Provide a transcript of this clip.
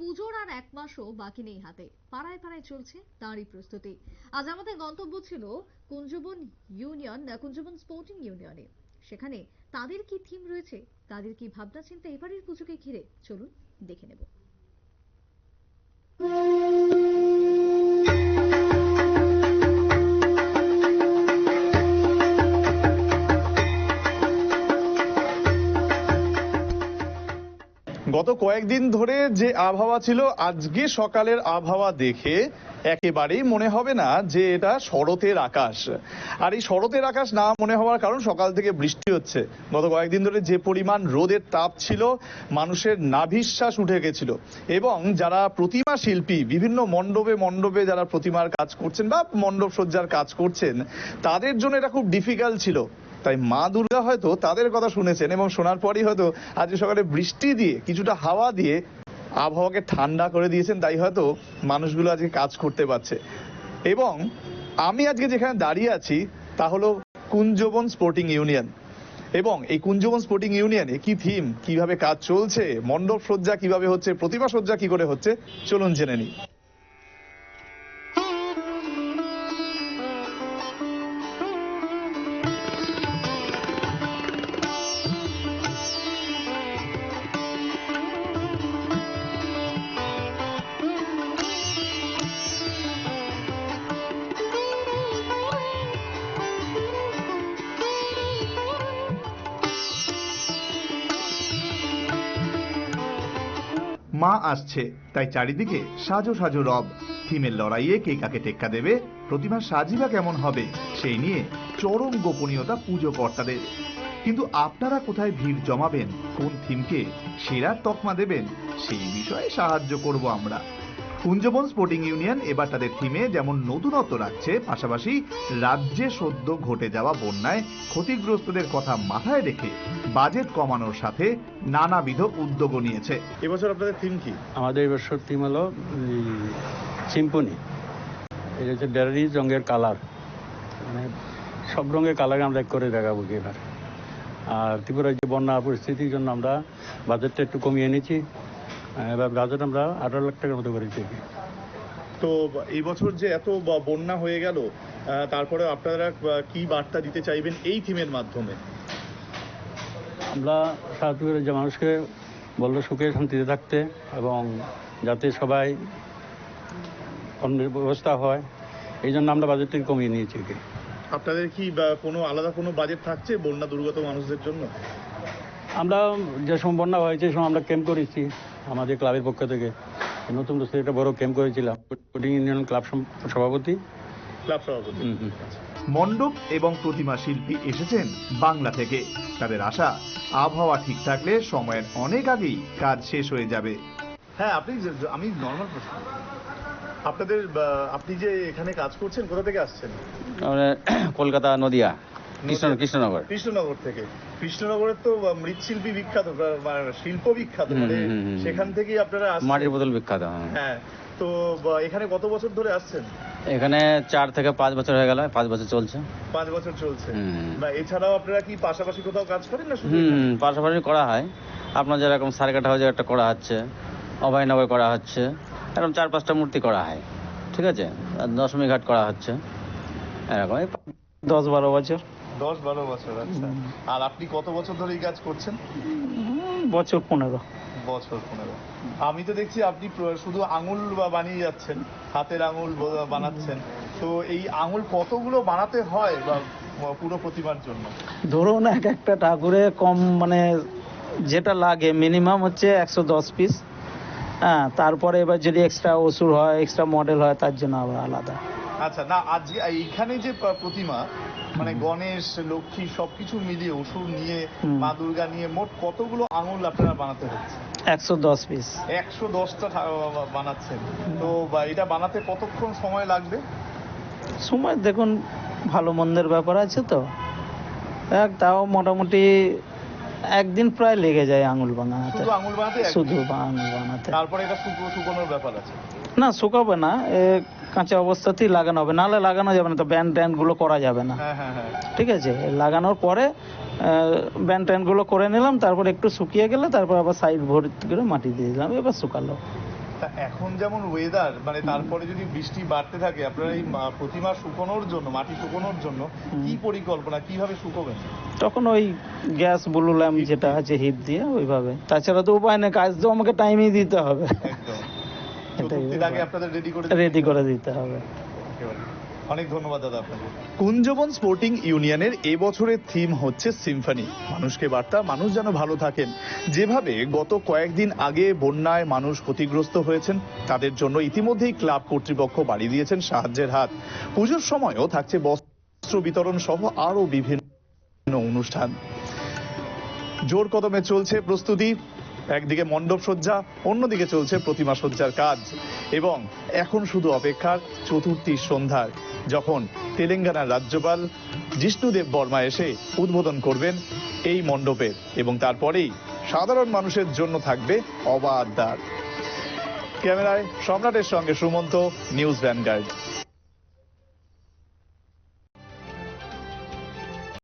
পুজোর আর এক মাসও বাকি নেই হাতে। পাড়ায় পাড়ায় চলছে তারই প্রস্তুতি। আজ আমাদের গন্তব্য ছিল কুঞ্জবন ইউনিয়ন না কুঞ্জবন স্পোর্টিং ইউনিয়নে। সেখানে তাদের কি থিম রয়েছে, তাদের কি ভাবনা চিন্তা এবারের পুজোকে ঘিরে? চলুন দেখে নেব। গত কয়েকদিন ধরে যে আবহাওয়া ছিল, আজকে সকালের আবহাওয়া দেখে একেবারেই মনে হবে না যে এটা শরতের আকাশ। আর এই শরতের আকাশ না মনে হওয়ার কারণ সকাল থেকে বৃষ্টি হচ্ছে। গত কয়েকদিন ধরে যে পরিমাণ রোদের তাপ ছিল, মানুষের নাভিশ্বাস উঠে গেছিল। এবং যারা প্রতিমা শিল্পী, বিভিন্ন মণ্ডপে মণ্ডপে যারা প্রতিমার কাজ করছেন বা মণ্ডপ সজ্জার কাজ করছেন, তাদের জন্য এটা খুব ডিফিকাল্ট ছিল। তাই মা দুর্গা হয়তো তাদের কথা শুনেছেন এবং শোনার পরই হয়তো আজকে সকালে বৃষ্টি দিয়ে, কিছুটা হাওয়া দিয়ে আবহাওয়াকে ঠান্ডা করে দিয়েছেন, তাই হয়তো মানুষগুলো আজকে কাজ করতে পারছে। এবং আমি আজকে যেখানে দাঁড়িয়ে আছি, তা হলো কুঞ্জবন স্পোর্টিং ইউনিয়ন এবং এই কুঞ্জবন স্পোর্টিং ইউনিয়নে কি থিম কীভাবে কাজ চলছে, মণ্ডপ সজ্জা কীভাবে হচ্ছে, প্রতিমা সজ্জা কি করে হচ্ছে, চলুন জেনে নিই। মা আসছে। তাই চারিদিকে সাজো সাজো রব। থিমের লড়াইয়ে কে কাকে টেক্কা দেবে? প্রতিমা সাজিবা কেমন হবে? সেই নিয়ে চরম গোপনীয়তা পুজো কর্তাদের কিন্তু আপনারা কোথায় ভিড় জমাবেন? কোন থিমকে সেরা তকমা দেবেন? সেই বিষয়ে সাহায্য করব আমরা। কুঞ্জবন স্পোর্টিং ইউনিয়ন এবার তাদের থিমে যেমন নতুনত্ব রাখছে পাশাপাশি রাজ্যে সদ্য ঘটে যাওয়া বন্যায় ক্ষতিগ্রস্তদের কথা মাথায় রেখে বাজেট কমানোর সাথে নানাবিধ উদ্যোগও নিয়েছে। এবছর আপনাদের থিম কি? আমাদের এবছর থিম হলো সিম্পনি এটা হচ্ছে বেরারিজ রঙের কালার মানে সব রঙের কালার আমরা এক করে দেখাবো এবার। আর ত্রিপুরার যে বন্যা পরিস্থিতির জন্য আমরা বাজেটটা একটু কমিয়ে এনেছি এবার বাজেট আমরা আঠারো লাখ টাকার মতো করেছি তো এই বছর যে এত বন্যা হয়ে গেল তারপরে আপনারা কি বার্তা দিতে চাইবেন এই থিমের মাধ্যমে? আমরা সারা ত্রিপুরার যে মানুষকে বলল সুখে শান্তিতে থাকতে এবং যাতে সবাই অন্যের ব্যবস্থা হয় এই জন্য আমরা বাজেটটা কমিয়ে নিয়েছি আর কি। আপনাদের কি কোনো আলাদা কোনো বাজেট থাকছে বন্যা দুর্গত মানুষদের জন্য? আমরা যে সময় বন্যা হয়েছে সময় আমরা ক্যাম্প করেছি আমাদের ক্লাবের পক্ষ থেকে। নতুন বছর একটা বড় ক্যাম্প করেছিলাম। কোটিং ইউনিয়ন ক্লাব সভাপতি। ক্লাব সভাপতি। মণ্ডপ এবং প্রতিমা শিল্পী এসেছেন বাংলা থেকে। তাদের আশা আবহাওয়া ঠিক থাকলে সময়ের অনেক আগেই কাজ শেষ হয়ে যাবে। হ্যাঁ আপনি আমি নর্মাল প্রশ্ন। আপনাদের আপনি যে এখানে কাজ করছেন কোথা থেকে আসছেন? কলকাতা নদিয়া। কৃষ্ণ কৃষ্ণনগর। কৃষ্ণনগর থেকে। কৃষ্ণনগরের তো মৃৎশিল্পী বিখ্যাত শিল্প বিখ্যাত মানে। সেখান থেকেই আপনারা মাটির বোতল বিখ্যাত হ্যাঁ। হ্যাঁ তো এখানে কত বছর ধরে আসছেন? এখানে চার থেকে পাঁচ বছর হয়ে গেল পাঁচ বছর চলছে। পাঁচ বছর চলছে। বা এছাড়াও আপনারা কি পাশাপাশি কোথাও কাজ করেন না হুম পাশাপাশি করা হয়। আপনার যেরকম সারকাটা হয়ে একটা করা হচ্ছে অভয়নগর করা হচ্ছে এরকম চার পাঁচটা মূর্তি করা হয় ঠিক আছে? দশমী ঘাট করা হচ্ছে এরকম। দশ বারো বছর। দশ বারো বছর আচ্ছা। আর আপনি কত বছর ধরে এই কাজ করছেন? বছর পনেরো। বছর পনেরো। আমি তো দেখছি আপনি শুধু আঙুল বা- বানিয়ে যাচ্ছেন হাতের আঙুল বানাচ্ছেন। তো এই আঙুল কতগুলো বানাতে হয় বা বা পুরো প্রতিমার জন্য? ধরুন এক একটা ঠাকুরে কম মানে যেটা লাগে মিনিমাম হচ্ছে একশো দশ পিস হ্যাঁ তারপরে এবার যদি এক্সট্রা ওষুধ হয় এক্সট্রা মডেল হয় তার জন্য আবার আলাদা। আচ্ছা না আজকে এইখানে যে প্রতিমা মানে গণেশ লক্ষ্মী সবকিছু মিলিয়ে অসুর নিয়ে মা দুর্গা নিয়ে মোট কতগুলো আঙুল আপনারা বানাতে হচ্ছে? একশো দশ পিস একশো দশটা বানাচ্ছেন। তো এটা বানাতে কতক্ষণ সময় লাগবে? সময় দেখুন ভালো মন্দের ব্যাপার আছে তো। এক তাও মোটামুটি একদিন প্রায় লেগে যায় আঙুল বানাতে। শুধু আঙুল বানাতে শুধু আঙুল বানাতে। তারপরে এটা শুকো- শুকোনোর ব্যাপার আছে? না শুকাবে না। কাঁচা অবস্থাতেই লাগানো হবে। নাহলে লাগানো যাবে না তো ব্যান্ড ট্যান্ডগুলো করা যাবে না। হ্যাঁ হ্যাঁ হ্যাঁ। ঠিক আছে? লাগানোর পরে ব্যান্ড ট্যান্ডগুলো করে নিলাম তারপর একটু শুকিয়ে গেলে তারপর আবার সাইড ভর্তি করে মাটি দিয়ে দিলাম এবার শুকালো। এখন যেমন ওয়েদার মানে তারপরে যদি বৃষ্টি বাড়তে থাকে আপনারা এই প্রতিমা শুকোনোর জন্য মাটি শুকোনোর জন্য কি পরিকল্পনা কীভাবে শুকোবেন? তখন ওই গ্যাস ব্লু ল্যাম্প যেটা আছে হিট দিয়ে ওইভাবে। তাছাড়া তো উপায় নেই কাজ তো আমাকে টাইমই দিতে হবে। রেডি করে দিতে হবে। অনেক ধন্যবাদ দাদা আপনাকে। কুঞ্জবন স্পোর্টিং ইউনিয়নের এবছরের থিম হচ্ছে সিম্ফনি মানুষকে বার্তা মানুষ যেন ভালো থাকেন। যেভাবে গত কয়েকদিন আগে বন্যায় মানুষ ক্ষতিগ্রস্ত হয়েছেন তাদের জন্য ইতিমধ্যেই ক্লাব কর্তৃপক্ষ বাড়িয়ে দিয়েছেন সাহায্যের হাত। পুজোর সময়ও থাকছে বস্ত্র বিতরণ সহ আরও বিভিন্ন অনুষ্ঠান। জোর কদমে চলছে প্রস্তুতি। একদিকে মণ্ডপ সজ্জা, অন্যদিকে চলছে প্রতিমা সজ্জার কাজ। এবং এখন শুধু অপেক্ষার চতুর্থীর সন্ধ্যার। যখন তেলেঙ্গানার রাজ্যপাল জিষ্ণুদেব বর্মা এসে উদ্বোধন করবেন এই মণ্ডপের এবং তারপরেই সাধারণ মানুষের জন্য থাকবে অবাধ দ্বার। ক্যামেরায় সম্রাটের সঙ্গে সুমন্ত, নিউজ ভ্যানগার্ড।